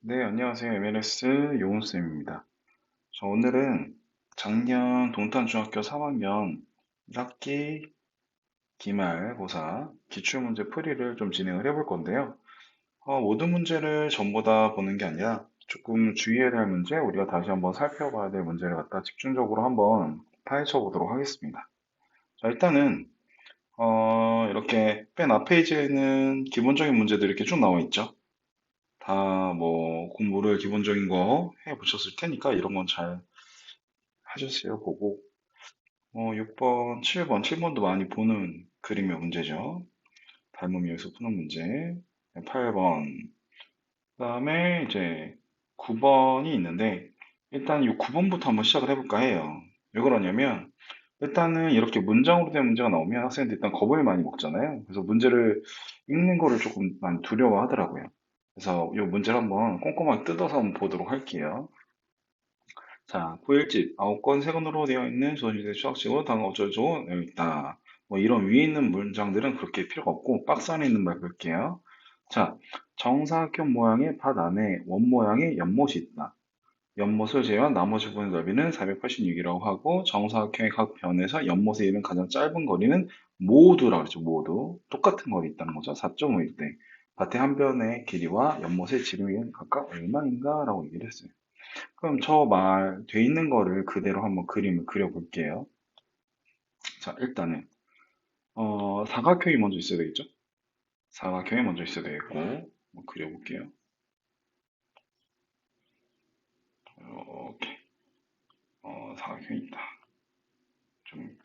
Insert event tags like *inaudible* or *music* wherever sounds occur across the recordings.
네, 안녕하세요. MLS 요운쌤입니다. 저 오늘은 작년 동탄중학교 3학년 1학기 기말고사 기출문제 풀이를 좀 진행을 해볼 건데요. 어, 모든 문제를 전부 다 보는 게 아니라 조금 주의해야 할 문제, 우리가 다시 한번 살펴봐야 될 문제를 갖다 집중적으로 한번 파헤쳐 보도록 하겠습니다. 자, 일단은 어, 이렇게 맨 앞 페이지에는 기본적인 문제들이 이렇게 쭉 나와 있죠. 다 뭐 공부를 기본적인 거 해 보셨을 테니까 이런 건 잘 하셨어요. 보고 어, 6번, 7번, 7번도 많이 보는 그림의 문제죠. 닮음이어서 푸는 문제. 8번. 그 다음에 이제 9번이 있는데 일단 이 9번부터 한번 시작을 해볼까 해요. 왜 그러냐면 일단은 이렇게 문장으로 된 문제가 나오면 학생들이 일단 겁을 많이 먹잖아요. 그래서 문제를 읽는 거를 조금 많이 두려워하더라고요. 그래서 이 문제를 한번 꼼꼼하게 뜯어서 한번 보도록 할게요. 자, 9일집 9권 세권으로 되어 있는 조선시대 추억시고 당 어쩌고 여기 있다. 뭐 이런 위에 있는 문장들은 그렇게 필요가 없고 박스 안에 있는 말 볼게요. 자, 정사각형 모양의 밭 안에 원 모양의 연못이 있다. 연못을 제외한 나머지 부분의 넓이는 486이라고 하고 정사각형의 각 변에서 연못에 이른 가장 짧은 거리는 모두라고 그랬죠. 모두. 똑같은 거리 있다는 거죠. 4.5일 때. 밭의 한 변의 길이와 연못의 지름이 각각 얼마인가? 라고 얘기를 했어요. 그럼 저 말 돼 있는 거를 그대로 한번 그림을 그려볼게요. 자, 일단은 어, 사각형이 먼저 있어야 되겠죠? 사각형이 먼저 있어야 되겠고 한번 그려볼게요. 이렇게 어, 사각형이 있다. 좀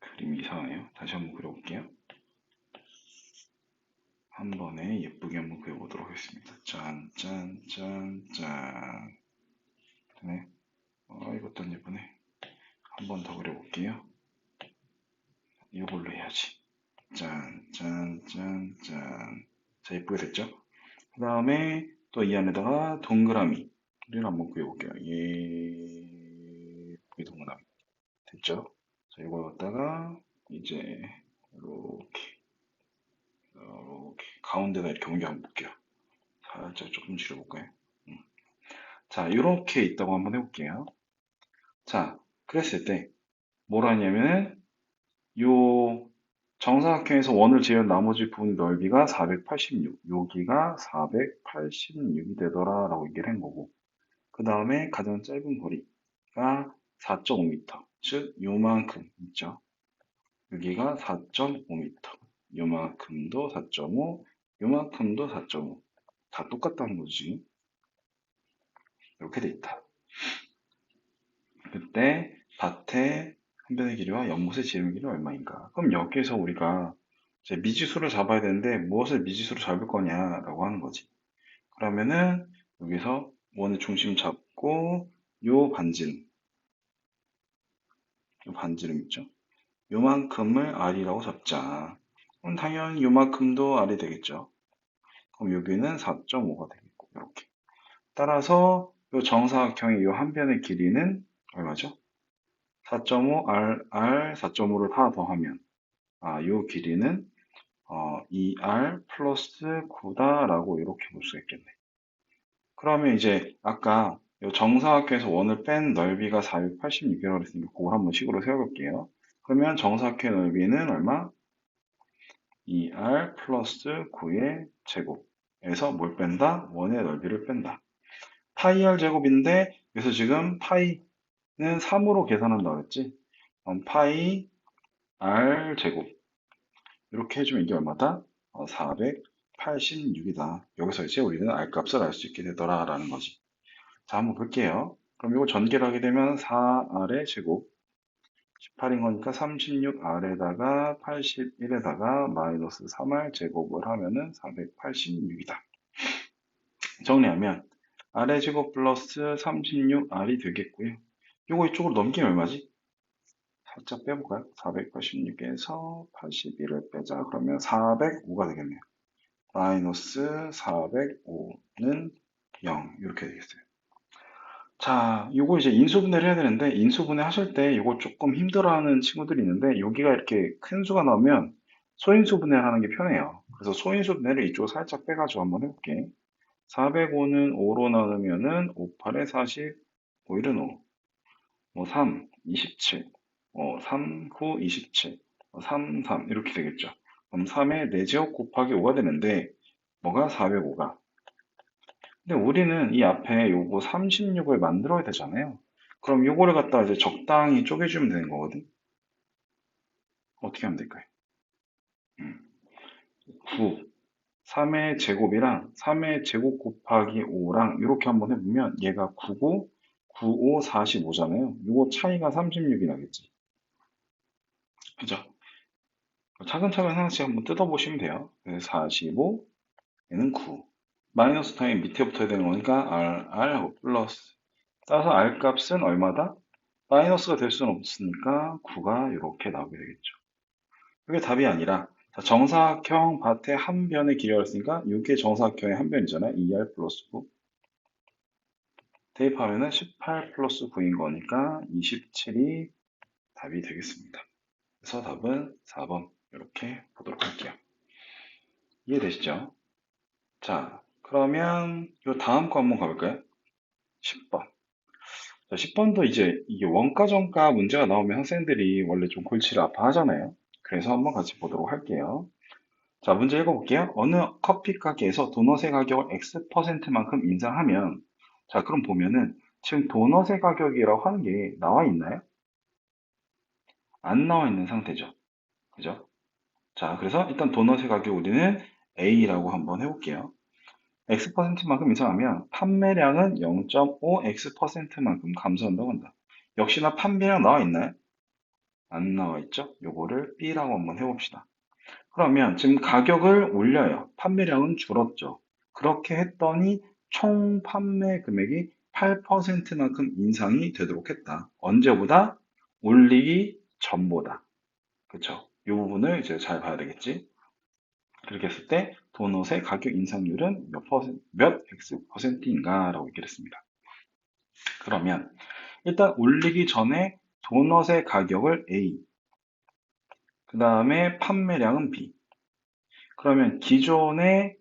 그림이 이상하네요. 다시 한번 그려볼게요. 한 번에 예쁘게 한번 그려보도록 하겠습니다. 짠, 짠, 짠, 짠. 네. 어, 이것도 안 예쁘네. 한 번 더 그려볼게요. 이걸로 해야지. 짠, 짠, 짠, 짠. 자, 예쁘게 됐죠? 그 다음에 또 이 안에다가 동그라미를 한번 그려볼게요. 예쁘게 동그라미. 됐죠? 자, 이걸 갖다가 이제 이렇게 이렇게 가운데다 이렇게 옮겨 한번 볼게요. 살짝 조금 줄여볼까요? 음. 자, 이렇게 있다고 한번 해볼게요. 자, 그랬을 때 뭐라 하냐면은 요 정사각형에서 원을 제외한 나머지 부분의 넓이가 486, 여기가 486이 되더라 라고 얘기를 한 거고 그 다음에 가장 짧은 거리가 4.5m, 즉 요만큼 있죠. 여기가 4.5m, 요만큼도 4.5, 요만큼도 4.5. 다 똑같다는 거지. 이렇게 돼 있다. 그때 밭의 한 변의 길이와 연못의 지름 길이 얼마인가? 그럼 여기에서 우리가 이제 미지수를 잡아야 되는데 무엇을 미지수로 잡을 거냐라고 하는 거지. 그러면은 여기서 원의 중심 잡고 요 반지름, 요 반지름 있죠? 요만큼을 R이라고 잡자. 그럼 당연히 요만큼도 R이 되겠죠. 그럼 여기는 4.5가 되겠고 이렇게. 따라서 요 정사각형의 요 한 변의 길이는 얼마죠? 4.5 R, R 4.5를 하나 더 하면 아, 요 길이는 어, 2R 플러스 9다라고 이렇게 볼 수 있겠네. 그러면 이제 아까 요 정사각형에서 원을 뺀 넓이가 486이라고 했으니까 그걸 한번 식으로 세워볼게요. 그러면 정사각형의 넓이는 얼마? 2R 플러스 9의 제곱에서 뭘 뺀다? 원의 넓이를 뺀다. 파이 R 제곱인데 그래서 지금 파이는 3으로 계산한다 그랬지? 그럼 파이 R 제곱 이렇게 해주면 이게 얼마다? 어, 486이다. 여기서 이제 우리는 R 값을 알 수 있게 되더라 라는 거지. 자 한번 볼게요. 그럼 이거 전개를 하게 되면 4R의 제곱 18인 거니까 36R에다가 81에다가 마이너스 3R 제곱을 하면은 486이다. 정리하면 R의 제곱 플러스 36R이 되겠고요. 요거 이쪽으로 넘기면 얼마지? 살짝 빼볼까요? 486에서 81을 빼자. 그러면 405가 되겠네요. 마이너스 405는 0 이렇게 되겠어요. 자, 요거 이제 인수분해를 해야 되는데 인수분해 하실 때 요거 조금 힘들어하는 친구들이 있는데 여기가 이렇게 큰 수가 나오면 소인수분해를 하는 게 편해요. 그래서 소인수분해를 이쪽으로 살짝 빼가지고 한번 해볼게. 405는 5로 나누면은 5, 8에 40, 5, 1은 5. 뭐 3, 27, 어, 3, 9, 27, 어, 3, 3 이렇게 되겠죠. 그럼 3의 4제곱 곱하기 5가 되는데 뭐가 405가? 근데 우리는 이 앞에 요거 36을 만들어야 되잖아요. 그럼 요거를 갖다 이제 적당히 쪼개주면 되는 거거든. 어떻게 하면 될까요? 음. 9, 3의 제곱이랑 3의 제곱 곱하기 5랑 이렇게 한번 해보면 얘가 9고 95, 45잖아요. 이거 차이가 36이 나겠지. 그죠? 차근차근 하나씩 한번 뜯어보시면 돼요. 45, 얘는 9. 마이너스 타임 밑에 붙어야 되는 거니까 R, R 플러스. 따라서 R 값은 얼마다? 마이너스가 될 수는 없으니까 9가 이렇게 나오게 되겠죠. 이게 답이 아니라 정사각형 밭의 한 길이가 있으니까 이게 정사각형의 한 변이잖아요. 2R 플러스 9. 대입하면 은 18 플러스 9인 거니까 27이 답이 되겠습니다. 그래서 답은 4번 이렇게 보도록 할게요. 이해되시죠? 자, 그러면 이 다음 거 한번 가볼까요? 10번. 자, 10번도 이제 이게 원가 정가 문제가 나오면 학생들이 원래 좀 골치를 아파하잖아요. 그래서 한번 같이 보도록 할게요. 자, 문제 읽어볼게요. 어느 커피 가게에서 도넛의 가격을 X%만큼 인상하면 자, 그럼 보면은 지금 도넛의 가격이라고 하는 게 나와 있나요? 안 나와 있는 상태죠. 그죠? 자, 그래서 일단 도넛의 가격 우리는 A라고 한번 해볼게요. X%만큼 이상하면 판매량은 0.5X%만큼 감소한다고 한다. 역시나 판매량 나와 있나요? 안 나와 있죠? 요거를 B라고 한번 해봅시다. 그러면 지금 가격을 올려요. 판매량은 줄었죠. 그렇게 했더니 총 판매 금액이 8%만큼 인상이 되도록 했다. 언제보다? 올리기 전보다. 그쵸? 이 부분을 이제 잘 봐야 되겠지? 그렇게 했을 때 도넛의 가격 인상률은 몇 퍼센트, 몇 X 퍼센트인가 라고 얘기를 했습니다. 그러면 일단 올리기 전에 도넛의 가격을 A, 그 다음에 판매량은 B. 그러면 기존의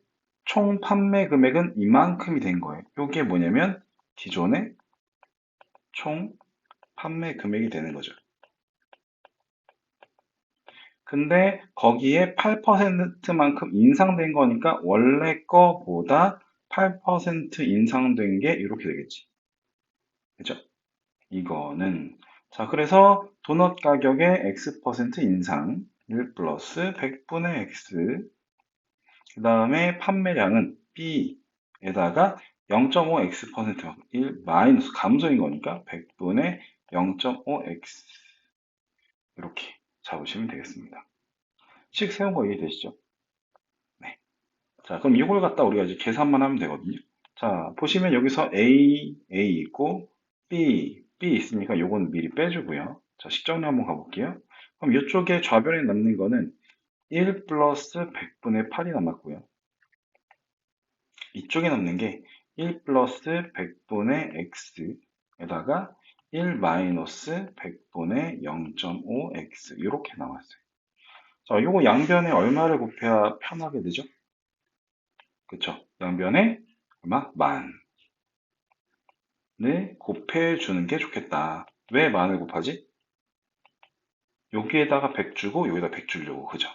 총 판매 금액은 이만큼이 된 거예요. 이게 뭐냐면 기존의 총 판매 금액이 되는 거죠. 근데 거기에 8%만큼 인상된 거니까 원래 거보다 8% 인상된 게 이렇게 되겠지. 그죠? 이거는. 자 그래서 도넛 가격의 X% 인상 1 플러스 100분의 X. 그 다음에 판매량은 B에다가 0.5x% 1 마이너스 감소인 거니까 100분의 0.5x 이렇게 잡으시면 되겠습니다. 식 세운 거 이해되시죠? 네. 자, 그럼 이걸 갖다 우리가 이제 계산만 하면 되거든요. 자, 보시면 여기서 A, A 있고 B, B 있으니까 요건 미리 빼주고요. 자, 식정리 한번 가볼게요. 그럼 이쪽에 좌변에 남는 거는 1 플러스 100분의 8이 남았고요. 이쪽에 남는 게 1 플러스 100분의 x에다가 1 마이너스 100분의 0.5x 이렇게 나왔어요. 자, 요거 양변에 얼마를 곱해야 편하게 되죠? 그쵸? 양변에 얼마? 만. 을 곱해 주는 게 좋겠다. 왜 만을 곱하지? 여기에다가 100 주고 여기다 100 주려고. 그죠?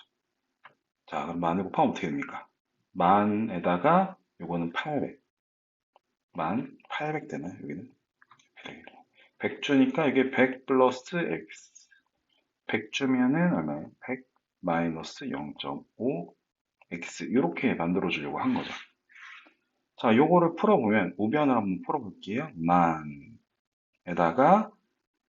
자, 그럼 만을 곱하면 어떻게 됩니까? 만에다가 요거는 800. 만 800 되나요? 여기는? 100 주니까 이게 100 플러스 x. 100 주면은 얼마예요? 100 마이너스 0.5 x. 이렇게 만들어 주려고 한 거죠. 자, 요거를 풀어보면 우변을 한번 풀어볼게요. 만에다가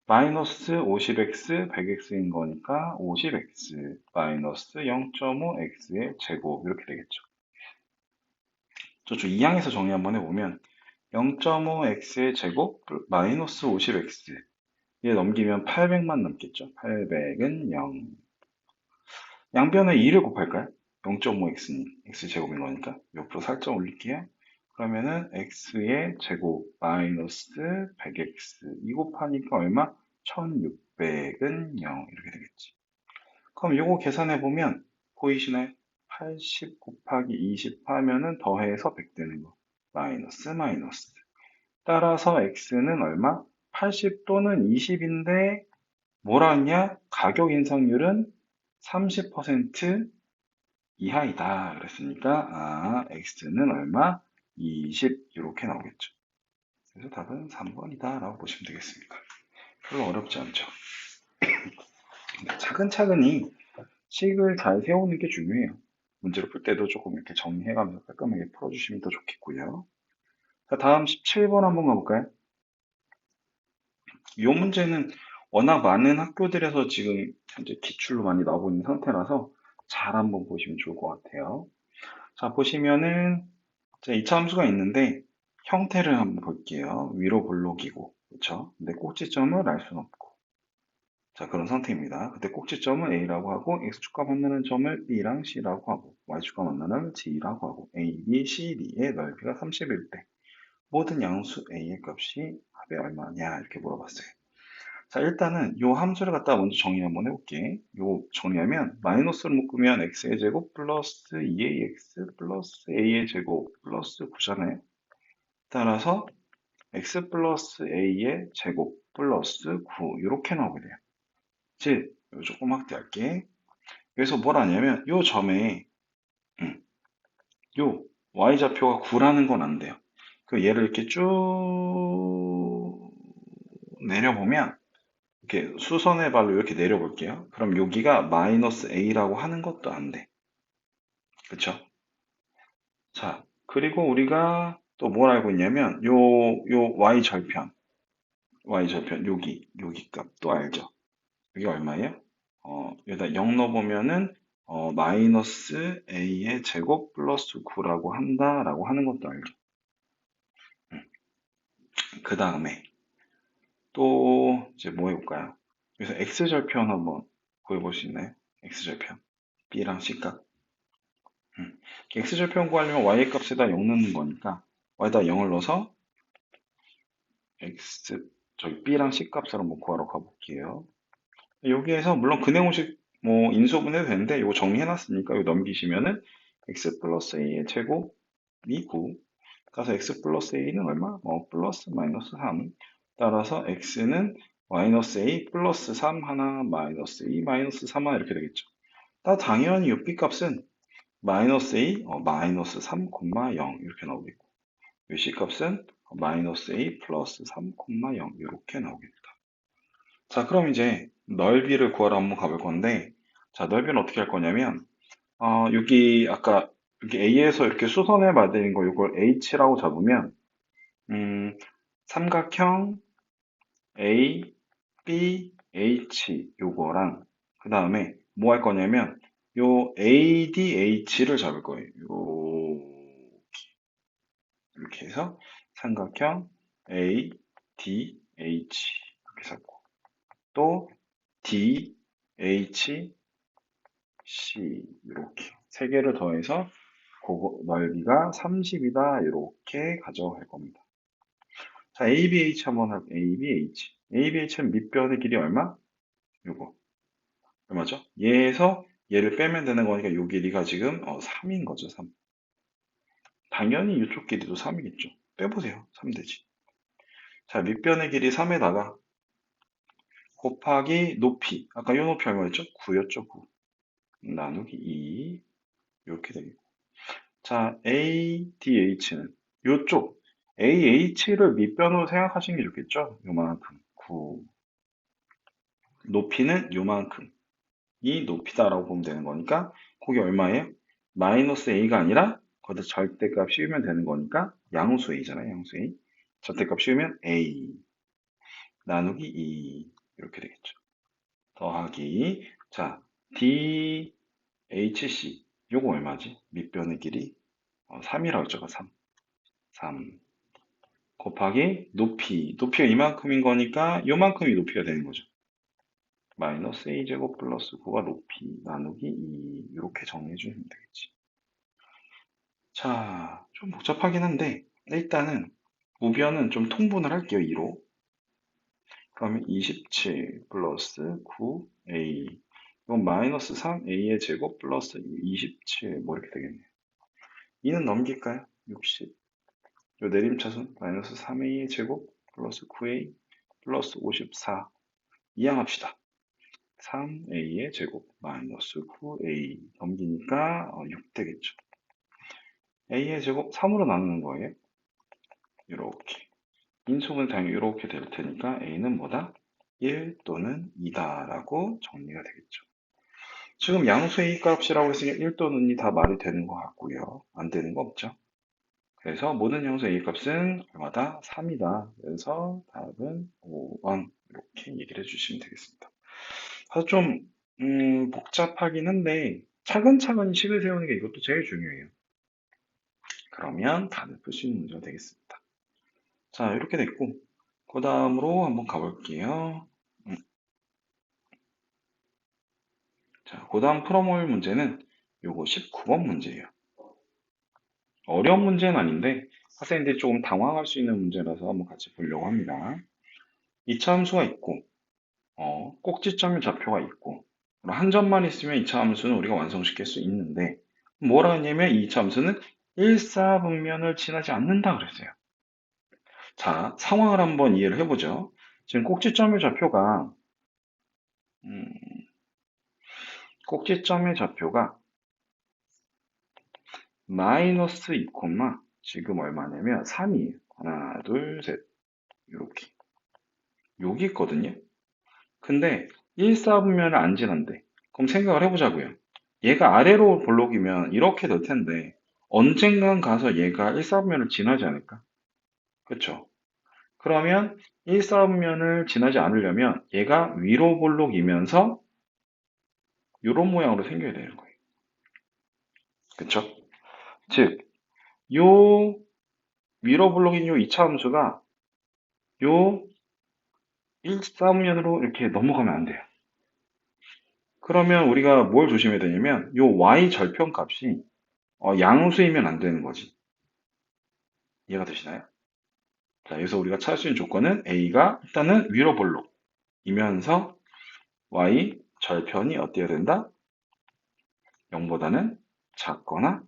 마이너스 50x, 100x인 거니까 50x 마이너스 0.5x의 제곱 이렇게 되겠죠. 저쪽 2항에서 정리 한번 해보면 0.5x의 제곱 마이너스 50x 얘 넘기면 800만 남겠죠. 800은 0 양변에 2를 곱할까요? 0.5x니 x제곱인 거니까 옆으로 살짝 올릴게요. 그러면은 x의 제곱 마이너스 100x 이 곱하니까 얼마? 1600은 0 이렇게 되겠지. 그럼 이거 계산해 보면 보이시나요? 80 곱하기 20 하면은 더해서 100 되는 거. 마이너스 마이너스. 따라서 x는 얼마? 80 또는 20인데 뭐라 했냐? 가격 인상률은 30% 이하이다. 그랬으니까 아, x는 얼마? 20 이렇게 나오겠죠. 그래서 답은 3번이다 라고 보시면 되겠습니다. 별로 어렵지 않죠. *clears throat* 차근차근히 식을 잘 세우는 게 중요해요. 문제를 풀 때도 조금 이렇게 정리해가면서 깔끔하게 풀어주시면 더 좋겠고요. 자, 다음 17번 한번 가볼까요? 이 문제는 워낙 많은 학교들에서 지금 현재 기출로 많이 나오고 있는 상태라서 잘 한번 보시면 좋을 것 같아요. 자, 보시면은 자, 2차 함수가 있는데 형태를 한번 볼게요. 위로 볼록이고 그렇죠? 근데 꼭지점을 알 수는 없고 자 그런 상태입니다. 그때 꼭지점은 A라고 하고 X축과 만나는 점을 B랑 C라고 하고 Y축과 만나는 G라고 하고 A, B, C, D의 넓이가 30일 때 모든 양수 A의 값이 합에 얼마냐 이렇게 물어봤어요. 자 일단은 이 함수를 갖다 먼저 정리 한번 해볼게. 요 정리하면 마이너스를 묶으면 x의 제곱 플러스 2ax 플러스 a의 제곱 플러스 9잖아요. 따라서 x 플러스 a의 제곱 플러스 9 이렇게 나오게 돼요. 즉, 조금 확대할게. 여기서 뭘 하냐면 요 점에 음, 요 y좌표가 9라는 건 안 돼요. 그 얘를 이렇게 쭉 내려보면 이렇게 수선의 발로 이렇게 내려볼게요. 그럼 여기가 마이너스 a라고 하는 것도 안 돼. 그쵸? 자, 그리고 우리가 또 뭘 알고 있냐면 요, 요 y 절편 y 절편 여기 여기 값도 알죠. 이게 얼마예요? 어, 여기다 0 넣어보면은 어, 마이너스 a의 제곱 플러스 9라고 한다라고 하는 것도 알죠. 음. 그 다음에 또 이제 뭐 해볼까요? 그래서 x절편 한번 구해볼 수 있나요? x절편 b랑 c값 음. x절편 구하려면 y의 값에다 0 넣는 거니까 y에다 0을 넣어서 x 저기 b랑 c 값을 한번 구하러 가볼게요. 여기에서 물론 근해공식 뭐 인수분 해도 되는데 이거 정리해놨으니까 이거 넘기시면은 x 플러스 a의 제곱이 9 그래서 x 플러스 a는 얼마? 뭐 플러스 마이너스 3 따라서 x는 마이너스 a 플러스 3 하나 마이너스 a 마이너스 3 하나 이렇게 되겠죠. 따 당연히 이 b 값은 마이너스 a 어, 마이너스 3,0 이렇게 나오겠고 이 c 값은 마이너스 a 플러스 3,0 이렇게 나오겠다. 자 그럼 이제 넓이를 구하러 한번 가볼 건데 자 넓이는 어떻게 할 거냐면 어, 여기 아까 여기 A에서 이렇게 수선해 받은 거 이걸 H라고 잡으면 음, 삼각형 A, B, H 요거랑 그 다음에 뭐 할 거냐면 요 ADH를 잡을 거예요. 요 이렇게 해서 삼각형 ADH 이렇게 잡고 또 D, H, C 이렇게 세 개를 더해서 넓이가 30이다 이렇게 가져갈 겁니다. 자, ABH 한번 할게요. ABH. ABH는 밑변의 길이 얼마? 요거. 얼마죠? 얘에서 얘를 빼면 되는 거니까 요 길이가 지금 어, 3인 거죠, 3. 당연히 이쪽 길이도 3이겠죠. 빼보세요. 3 되지. 자, 밑변의 길이 3에다가 곱하기 높이. 아까 요 높이 얼마였죠? 9였죠, 9. 나누기 2. 이렇게 되겠고. 자, ADH는 요쪽 AH를 밑변으로 생각하시는 게 좋겠죠? 요만큼. 9. 높이는 요만큼. 이 높이다라고 보면 되는 거니까 그게 얼마예요? 마이너스 A가 아니라 거기다 절대값 씌우면 되는 거니까 양수 A잖아요. 양수 A. 절대값 씌우면 A. 나누기 2. 이렇게 되겠죠. 더하기 자 DHC 요거 얼마지? 밑변의 길이 어, 3이라고 했죠. 3. 3 곱하기 높이 높이가 이만큼인 거니까 요만큼이 높이가 되는 거죠. 마이너스 a제곱 플러스 9가 높이 나누기 2 이렇게 정리해 주시면 되겠지. 자, 좀 복잡하긴 한데 일단은 우변은 좀 통분을 할게요. 2로. 그러면 27 플러스 9a 이건 마이너스 3a의 제곱 플러스 27 뭐 이렇게 되겠네요. 2는 넘길까요? 60 요 내림차순 마이너스 3a의 제곱 플러스 9a 플러스 54 이항합시다. 3a의 제곱 마이너스 9a 넘기니까 6 어, 되겠죠. a의 제곱 3으로 나누는 거예요. 이렇게 인수분 당연히 이렇게 될 테니까 a는 뭐다? 1 또는 2다 라고 정리가 되겠죠. 지금 양수 a 값이라고 했으니까 1 또는 2 다 말이 되는 것 같고요. 안 되는 거 없죠. 그래서 모든 양수 a 값은 얼마다? 3이다. 그래서 답은 5번 이렇게 얘기를 해주시면 되겠습니다. 그래서 좀 음, 복잡하긴 한데 차근차근 식을 세우는 게 이것도 제일 중요해요. 그러면 답을 풀 수 있는 문제가 되겠습니다. 자, 이렇게 됐고, 그 다음으로 한번 가볼게요. 음. 자, 그 다음 풀어볼 문제는 요거 19번 문제예요. 어려운 문제는 아닌데, 학생들이 조금 당황할 수 있는 문제라서 한번 같이 보려고 합니다. 이차 함수가 있고, 어, 꼭지점의 좌표가 있고, 한 점만 있으면 이차 함수는 우리가 완성시킬 수 있는데, 뭐라 하냐면 이차 함수는 일사분면을 지나지 않는다 그랬어요. 자, 상황을 한번 이해를 해보죠. 지금 꼭지점의 좌표가 음, 꼭지점의 좌표가 마이너스 2, 지금 얼마냐면 3이에요. 하나, 둘, 셋. 이렇게. 여기 있거든요. 근데 1, 4분면을 안 지난대. 그럼 생각을 해보자고요. 얘가 아래로 볼록이면 이렇게 될 텐데 언젠간 가서 얘가 1사분면을 지나지 않을까? 그쵸? 그러면 1사분면을 지나지 않으려면 얘가 위로 볼록이면서 이런 모양으로 생겨야 되는 거예요. 그쵸? 즉, 요 위로 볼록인 요 2차 함수가 요 1사분면으로 이렇게 넘어가면 안 돼요. 그러면 우리가 뭘 조심해야 되냐면 요 y 절편 값이 어, 양수이면 안 되는 거지. 이해가 되시나요? 자, 여기서 우리가 찾을 수 있는 조건은 A가 일단은 위로 볼록이면서 Y 절편이 어때야 된다? 0보다는 작거나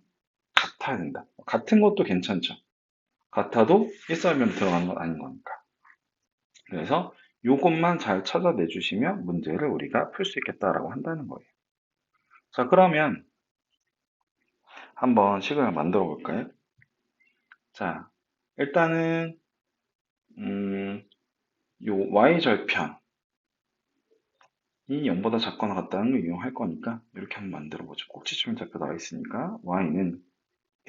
같아야 된다. 같은 것도 괜찮죠. 같아도 1사면 들어가는 건 아닌 거니까. 그래서 이것만 잘 찾아내 주시면 문제를 우리가 풀 수 있겠다라고 한다는 거예요. 자, 그러면 한번 식을 만들어 볼까요? 자, 일단은 음, 요 y절편 이 0보다 작거나 같다는 걸 이용할 거니까 이렇게 한번 만들어 보죠. 꼭지점이 잡혀 나와 있으니까 y는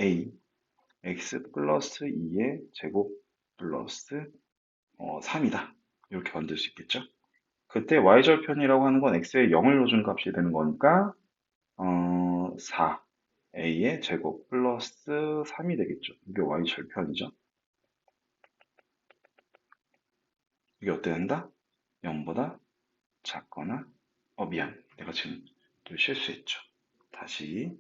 a x 플러스 2의 제곱 플러스 어, 3이다. 이렇게 만들 수 있겠죠. 그때 y절편이라고 하는 건 x에 0을 넣어준 값이 되는 거니까 어, 4 a의 제곱 플러스 3이 되겠죠. 이게 y절편이죠. 이게 어때 된다? 0보다 작거나 어 미안 내가 지금 또 실수했죠. 다시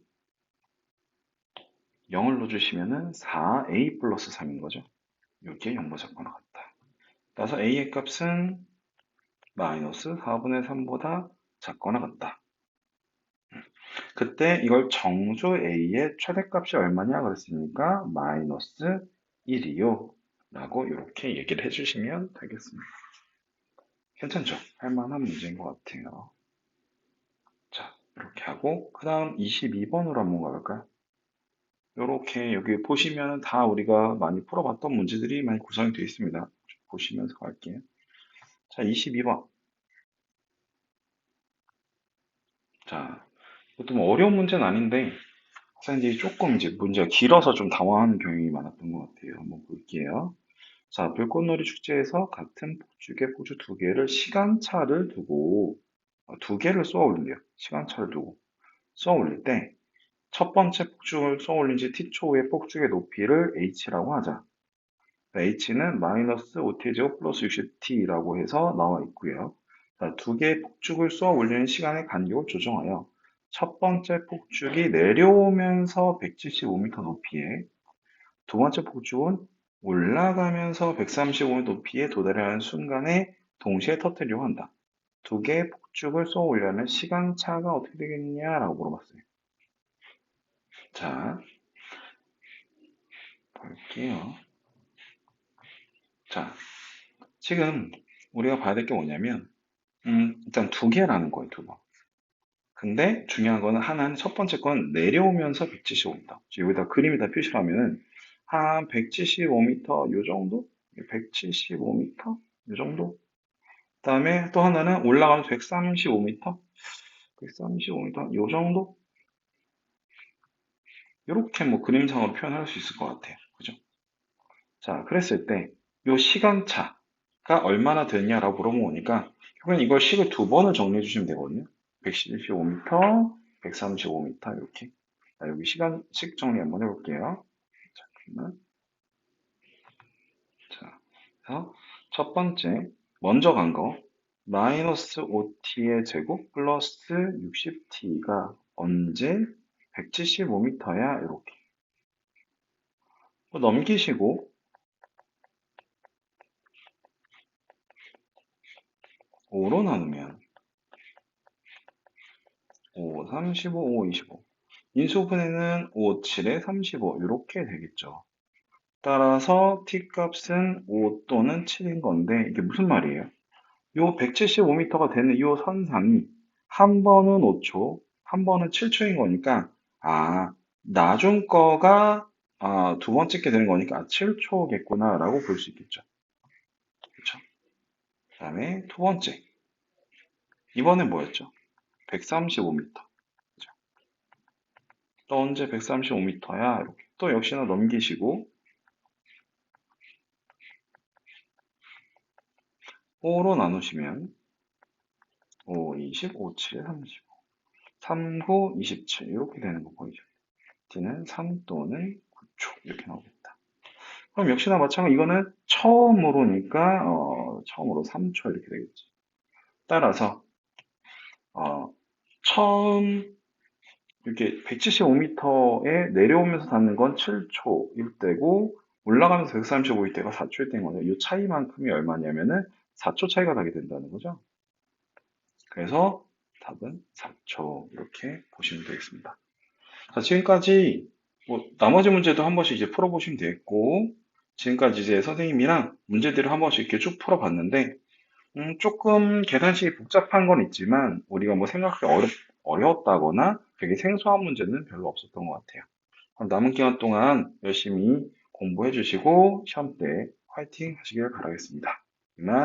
0을 넣어주시면은 4a 플러스 3인 거죠. 이게 0보다 작거나 같다. 따라서 a의 값은 마이너스 4분의 3보다 작거나 같다. 그때 이걸 정수 a의 최대값이 얼마냐 그랬으니까 마이너스 1이요. 라고 이렇게 얘기를 해주시면 되겠습니다. 괜찮죠? 할만한 문제인 것 같아요. 자, 이렇게 하고 그 다음 22번으로 한번 가볼까요? 이렇게 여기 보시면 다 우리가 많이 풀어봤던 문제들이 많이 구성이 되어 있습니다. 보시면서 갈게요. 자, 22번. 자, 이것도 뭐 어려운 문제는 아닌데 학생들이 조금 이제 문제가 길어서 좀 당황하는 경향이 많았던 것 같아요. 한번 볼게요. 자, 불꽃놀이 축제에서 같은 폭죽에 폭주 두 개를 시간차를 두고 어, 두 개를 쏘아 올린대요. 시간차를 두고 쏘아 올릴 때 첫 번째 폭죽을 쏘아 올린 지 t초의 폭죽의 높이를 h라고 하자. h는 마이너스 5t제곱 플러스 60t라고 해서 나와 있고요. 두 개의 폭죽을 쏘아 올리는 시간의 간격을 조정하여 첫 번째 폭죽이 내려오면서 175m 높이에 두 번째 폭죽은 올라가면서 135m 높이에 도달하는 순간에 동시에 터뜨리려고 한다. 두 개의 폭죽을 쏘아 올려면 시간차가 어떻게 되겠냐라고 물어봤어요. 자, 볼게요. 자, 지금 우리가 봐야 될 게 뭐냐면, 음, 일단 두 개라는 거예요, 두 번. 근데 중요한 거는 하나는 첫 번째 건 내려오면서 175m. 여기다 그림에다 표시를 하면은 한 175m 요 정도? 175m? 요 정도? 그 다음에 또 하나는 올라가면서 135m? 135m 요 정도? 이렇게 뭐 그림상으로 표현할 수 있을 것 같아요. 그죠? 자, 그랬을 때, 요 시간차가 얼마나 되냐라고 물어보니까, 결국엔 이걸 식을 두 번을 정리해 주시면 되거든요. 175m, 135m, 이렇게. 자, 여기 시간식 정리 한번 해볼게요. 자, 그러면. 자, 그래서 첫 번째, 먼저 간 거, 마이너스 5t의 제곱 플러스 60t가 언제 175m야? 이렇게. 넘기시고 5로 나누면 5, 35, 5, 25. 인수분해는 5, 7에 35 이렇게 되겠죠. 따라서 t 값은 5 또는 7인 건데 이게 무슨 말이에요? 요 175m가 되는 이 선상이 한 번은 5초, 한 번은 7초인 거니까 아 나중 거가 아, 두 번째 게 되는 거니까 7초겠구나 라고 볼 수 있겠죠. 그렇죠? 그 다음에 두 번째 이번엔 뭐였죠? 135m 그죠? 또 언제 135m야? 이렇게 또 역시나 넘기시고 5로 나누시면 5, 20, 5, 7, 35 3, 9, 27 이렇게 되는 거 보이죠? D는 3 또는 9초 이렇게 나오겠다. 그럼 역시나 마찬가지 이거는 처음으로니까 어, 처음으로 3초 이렇게 되겠지. 따라서 어, 처음 이렇게 175m에 내려오면서 닿는 건 7초일 때고 올라가면서 135일 때가 4초일 때인 거죠. 이 차이만큼이 얼마냐면은 4초 차이가 나게 된다는 거죠. 그래서 답은 4초 이렇게 보시면 되겠습니다. 자, 지금까지 뭐 나머지 문제도 한 번씩 이제 풀어보시면 되겠고 지금까지 이제 선생님이랑 문제들을 한 번씩 이렇게 쭉 풀어봤는데 음, 조금 계산식이 복잡한 건 있지만 우리가 뭐 생각하기 어렵, 어려웠다거나 되게 생소한 문제는 별로 없었던 것 같아요. 남은 기간 동안 열심히 공부해 주시고 시험 때 화이팅 하시길 바라겠습니다. 이만